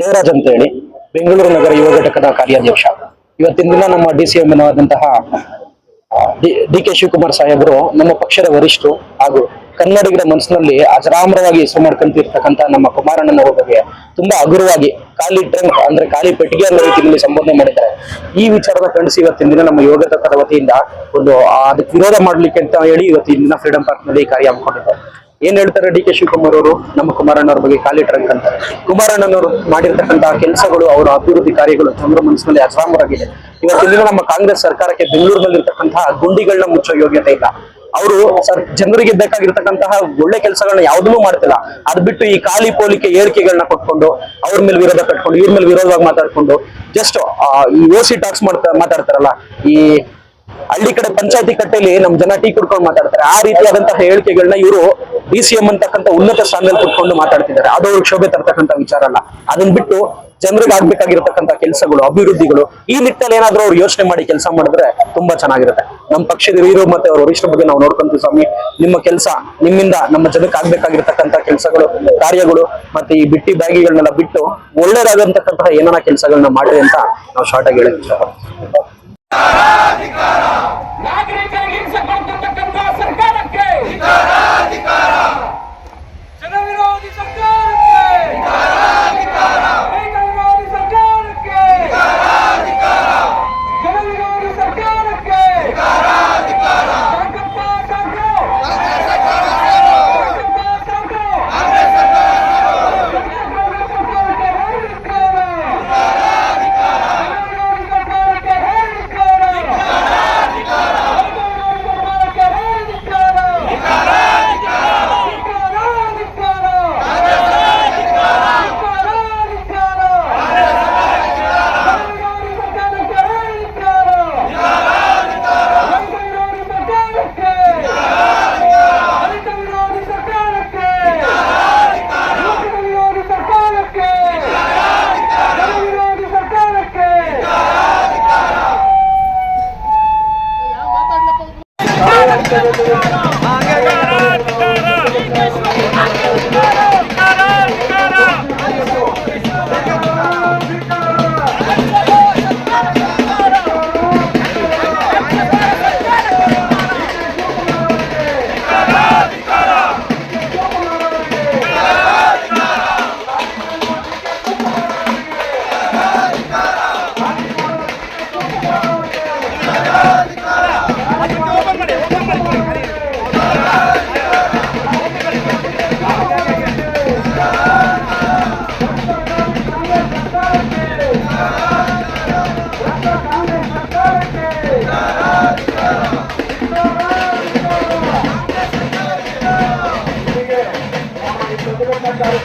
ದೇವರಾಜ್ ಅಂತ ಹೇಳಿ ಬೆಂಗಳೂರು ನಗರ ಯುವ ಘಟಕದ ಕಾರ್ಯಾಧ್ಯಕ್ಷ. ಇವತ್ತಿನ ದಿನ ನಮ್ಮ D C M D K Shivakumar ಸಾಹೇಬರು ನಮ್ಮ ಪಕ್ಷದ ವರಿಷ್ಠರು ಹಾಗೂ ಕನ್ನಡಿಗರ ಮನಸ್ಸಿನಲ್ಲಿ ಅಜರಾಮರವಾಗಿ ಹೆಸರು ಮಾಡ್ಕೊಂತಿರ್ತಕ್ಕಂತಹ ನಮ್ಮ ಕುಮಾರಣ್ಣನವರ ಬಗ್ಗೆ ತುಂಬಾ ಹಗುರವಾಗಿ ಖಾಲಿ ಟ್ರಂಕ್ ಅಂದ್ರೆ ಖಾಲಿ ಪೆಟ್ಟಿಗೆ ಅನ್ನೋ ರೀತಿಯಲ್ಲಿ ಸಂಬೋಧನೆ ಮಾಡಿದ್ದಾರೆ. ಈ ವಿಚಾರದ ಖಂಡಿಸಿ ಇವತ್ತಿನ ದಿನ ನಮ್ಮ ಯೋಗ ವತಿಯಿಂದ ಒಂದು ಅದಕ್ಕೆ ವಿರೋಧ ಮಾಡ್ಲಿಕ್ಕೆ ಅಂತ ಹೇಳಿ ಇವತ್ತಿನ ದಿನ ಫ್ರೀಡಂ ಪಾರ್ಕ್ನಲ್ಲಿ ಕಾರ್ಯ ಹಮ್ಮಿಕೊಂಡಿದ್ದಾರೆ. ಏನ್ ಹೇಳ್ತಾರೆ ಡಿ ಕೆ ಶಿವಕುಮಾರ್ ಅವರು? ನಮ್ಮ ಕುಮಾರಣ್ಣವ್ರ ಬಗ್ಗೆ ಖಾಲಿ ಟ್ರಂಕ್ ಅಂತ. ಕುಮಾರಣ್ಣನವರು ಮಾಡಿರ್ತಕ್ಕಂತಹ ಕೆಲಸಗಳು, ಅವರ ಅಭಿವೃದ್ಧಿ ಕಾರ್ಯಗಳು ಜನರ ಮನಸ್ಸಿನಲ್ಲಿ ಅಜರಾಮರಾಗಿದೆ ಇವತ್ತಿನ ನಮ್ಮ ಕಾಂಗ್ರೆಸ್ ಸರ್ಕಾರಕ್ಕೆ ಬೆಂಗಳೂರಿನಲ್ಲಿರ್ತಕ್ಕಂತಹ ಗುಂಡಿಗಳನ್ನ ಮುಚ್ಚೋ ಯೋಗ್ಯತೆ ಇಲ್ಲ. ಅವರು ಸರ್, ಜನರಿಗೆ ಬೇಕಾಗಿರ್ತಕ್ಕಂತಹ ಒಳ್ಳೆ ಕೆಲಸಗಳನ್ನ ಯಾವ್ದನ್ನೂ ಮಾಡ್ತಿಲ್ಲ. ಅದ್ ಬಿಟ್ಟು ಈ ಖಾಲಿ ಪೋಲಿಕೆ ಏರಿಕೆಗಳನ್ನ ಕೊಟ್ಕೊಂಡು, ಅವ್ರ ಮೇಲೆ ವಿರೋಧ ಕಟ್ಕೊಂಡು, ಇವ್ರ ಮೇಲೆ ವಿರೋಧವಾಗಿ ಮಾತಾಡ್ಕೊಂಡು ಜಸ್ಟ್ ಈ ಓಸಿ ಟಾಕ್ಸ್ ಮಾಡ್ತಾ, ಮಾತಾಡ್ತಾರಲ್ಲ, ಈ ಹಳ್ಳಿ ಕಡೆ ಪಂಚಾಯತಿ ಕಟ್ಟೆಯಲ್ಲಿ ನಮ್ ಜನ ಟೀ ಕುಡ್ಕೊಂಡು ಮಾತಾಡ್ತಾರೆ. ಆ ರೀತಿಯಾದಂತಹ ಹೇಳಿಕೆಗಳನ್ನ ಇವರು ಡಿ ಸಿ ಎಂ ಅಂತಕ್ಕಂಥ ಉನ್ನತ ಸ್ಥಾನದಲ್ಲಿ ಕುತ್ಕೊಂಡು ಮಾತಾಡ್ತಿದ್ದಾರೆ. ಅದು ಅವ್ರಿಗೆ ಶೋಭೆ ತರ್ತಕ್ಕಂಥ ವಿಚಾರ ಅಲ್ಲ. ಅದನ್ನ ಬಿಟ್ಟು ಜನರಿಗೆ ಆಗ್ಬೇಕಾಗಿರತಕ್ಕಂಥ ಕೆಲಸಗಳು, ಅಭಿವೃದ್ಧಿಗಳು, ಈ ನಿಟ್ಟಲ್ಲಿ ಏನಾದ್ರೂ ಅವ್ರು ಯೋಚನೆ ಮಾಡಿ ಕೆಲಸ ಮಾಡಿದ್ರೆ ತುಂಬಾ ಚೆನ್ನಾಗಿರುತ್ತೆ. ನಮ್ಮ ಪಕ್ಷದ ಹಿರಿಯರು ಮತ್ತೆ ಅವ್ರ ವರಿಷ್ಠರ ಬಗ್ಗೆ ನಾವು ನೋಡ್ಕೊಂತೀವಿ ಸ್ವಾಮಿ. ನಿಮ್ಮ ಕೆಲಸ ನಿಮ್ಮಿಂದ ನಮ್ಮ ಜನಕ್ಕೆ ಆಗ್ಬೇಕಾಗಿರ್ತಕ್ಕಂಥ ಕೆಲಸಗಳು, ಕಾರ್ಯಗಳು ಮತ್ತೆ ಈ ಬಿಟ್ಟಿ ಬ್ಯಾಗಿಗಳನ್ನೆಲ್ಲ ಬಿಟ್ಟು ಒಳ್ಳೇದಾಗಂತಕ್ಕಂತಹ ಏನಾರ ಕೆಲಸಗಳನ್ನ ಮಾಡ್ರಿ ಅಂತ ನಾವು ಶಾರ್ಟ್ ಆಗಿ ಇಷ್ಟಪಡ್ತೀವಿ. ನಾಗರಿಕರಿಗೆ thank